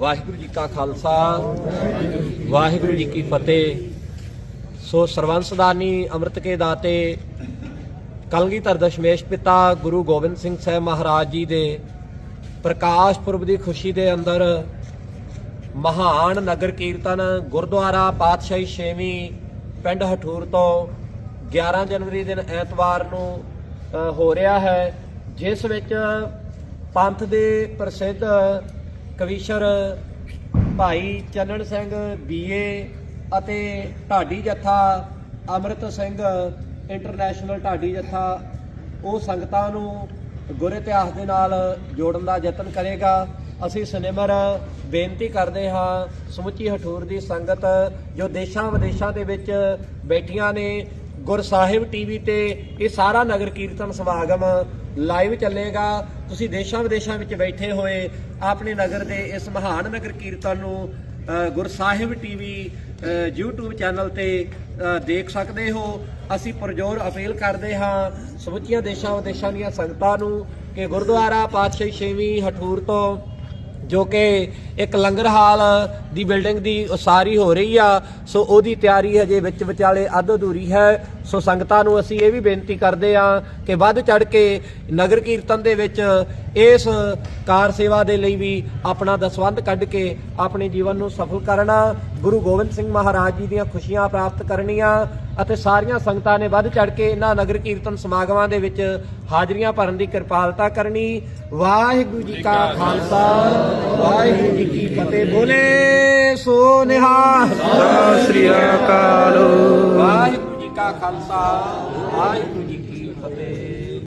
ਵਾਹਿਗੁਰੂ ਜੀ ਕਾ ਖਾਲਸਾ, ਵਾਹਿਗੁਰੂ ਜੀ ਕੀ ਫਤਿਹ। ਸੋ ਸਰਵੰਸਦਾਨੀ ਅੰਮ੍ਰਿਤ ਕੇ ਦਾਤੇ ਕਲਗੀਧਰ ਦਸ਼ਮੇਸ਼ ਪਿਤਾ ਗੁਰੂ ਗੋਬਿੰਦ ਸਿੰਘ ਸਾਹਿਬ ਮਹਾਰਾਜ ਜੀ ਦੇ ਪ੍ਰਕਾਸ਼ ਪੁਰਬ ਦੀ ਖੁਸ਼ੀ ਦੇ ਅੰਦਰ ਮਹਾਨ ਨਗਰ ਕੀਰਤਨ ਗੁਰਦੁਆਰਾ ਪਾਤਸ਼ਾਹੀ ਛੇਵੀਂ ਪਿੰਡ ਹਠੂਰ ਤੋਂ 11 ਜਨਵਰੀ ਦਿਨ ਐਤਵਾਰ ਨੂੰ ਹੋ ਰਿਹਾ ਹੈ, ਜਿਸ ਵਿੱਚ ਪੰਥ ਦੇ ਪ੍ਰਸਿੱਧ ਕਵੀਸ਼ਰ ਭਾਈ ਚੰਨਣ ਸਿੰਘ ਬੀਏ ਅਤੇ ਢਾਡੀ ਜੱਥਾ ਅੰਮ੍ਰਿਤ ਸਿੰਘ ਇੰਟਰਨੈਸ਼ਨਲ ਢਾਡੀ ਜੱਥਾ, ਉਹ ਸੰਗਤਾਂ ਨੂੰ ਗੁਰ ਇਤਿਹਾਸ ਦੇ ਨਾਲ ਜੋੜਨ ਦਾ ਯਤਨ ਕਰੇਗਾ। ਅਸੀਂ ਸਿਨੇਮਰ ਬੇਨਤੀ ਕਰਦੇ ਹਾਂ, ਸਮੁੱਚੀ ਹਠੂਰ ਦੀ ਸੰਗਤ ਜੋ ਦੇਸ਼ਾਂ ਵਿਦੇਸ਼ਾਂ ਦੇ ਵਿੱਚ ਬੈਠੀਆਂ ਨੇ ਗੁਰ ਸਾਹਿਬ ਟੀਵੀ ਤੇ ਇਹ ਸਾਰਾ ਨਗਰ ਕੀਰਤਨ ਸਮਾਗਮ ਲਾਈਵ ਚੱਲੇਗਾ। ਤੁਸੀਂ ਦੇਸ਼ਾਂ ਵਿਦੇਸ਼ਾਂ ਵਿੱਚ ਬੈਠੇ ਹੋਏ ਆਪਣੇ ਨਗਰ ਦੇ ਇਸ ਮਹਾਨ ਨਗਰ ਕੀਰਤਨ ਨੂੰ ਅ, ਗੁਰ ਸਾਹਿਬ ਟੀਵੀ YouTube ਚੈਨਲ ਤੇ ਦੇਖ ਸਕਦੇ ਹੋ। ਅਸੀਂ ਪੁਰਜੋਰ ਅਪੀਲ ਕਰਦੇ ਹਾਂ ਸਮੁੱਚੀਆਂ ਦੇਸ਼ਾਂ ਵਿਦੇਸ਼ਾਂ ਦੀਆਂ ਸੰਗਤਾਂ ਨੂੰ ਕਿ ਗੁਰਦੁਆਰਾ ਪਾਤਸ਼ਾਹੀ ਛੇਵੀਂ ਹਠੂਰ ਤੋਂ ਜੋ ਕਿ ਇੱਕ ਲੰਗਰ ਹਾਲ ਦੀ ਬਿਲਡਿੰਗ ਦੀ ਉਸਾਰੀ ਹੋ ਰਹੀ ਆ, ਸੋ ਉਹਦੀ ਤਿਆਰੀ ਹਜੇ ਵਿੱਚ ਵਿਚਾਲੇ ਅੱਧ ਅਧੂਰੀ ਹੈ। ਸੋ ਸੰਗਤਾਂ ਨੂੰ ਅਸੀਂ ਇਹ ਵੀ ਬੇਨਤੀ ਕਰਦੇ ਆ ਕਿ ਵੱਧ ਚੜ ਕੇ ਨਗਰ ਕੀਰਤਨ ਦੇ ਵਿੱਚ ਇਸ ਕਾਰ ਸੇਵਾ ਦੇ ਲਈ ਵੀ ਆਪਣਾ ਦਸਵੰਧ ਕੱਢ ਕੇ ਆਪਣੇ ਜੀਵਨ ਨੂੰ ਸਫਲ ਕਰਨਾ, ਗੁਰੂ ਗੋਬਿੰਦ ਸਿੰਘ ਮਹਾਰਾਜ ਜੀ ਦੀਆਂ ਖੁਸ਼ੀਆਂ ਪ੍ਰਾਪਤ ਕਰਨੀਆਂ ਅਤੇ ਸਾਰੀਆਂ ਸੰਗਤਾਂ ਨੇ ਵੱਧ ਚੜ ਕੇ ਇਹਨਾਂ ਨਗਰ ਕੀਰਤਨ ਸਮਾਗਮਾਂ ਦੇ ਵਿੱਚ ਹਾਜ਼ਰੀਆਂ ਭਰਨ ਦੀ ਕਿਰਪਾਲਤਾ ਕਰਨੀ। ਵਾਹਿਗੁਰੂ ਜੀ ਕਾ ਖਾਲਸਾ। ਵਾਹਿਗੁਰੂ ਜੀ ਕੀ ਫਤਿਹ। ਬੋਲੇ ਸੋ ਨਿਹਾ ਸਤਿ ਸ੍ਰੀ ਅਕਾਲ। ਵਾਹਿਗੁਰੂ ਜੀ ਕਾ ਖਾਲਸਾ ਵਾਹਿਗੁਰੂ ਜੀ ਕੀ ਫਤਿਹ।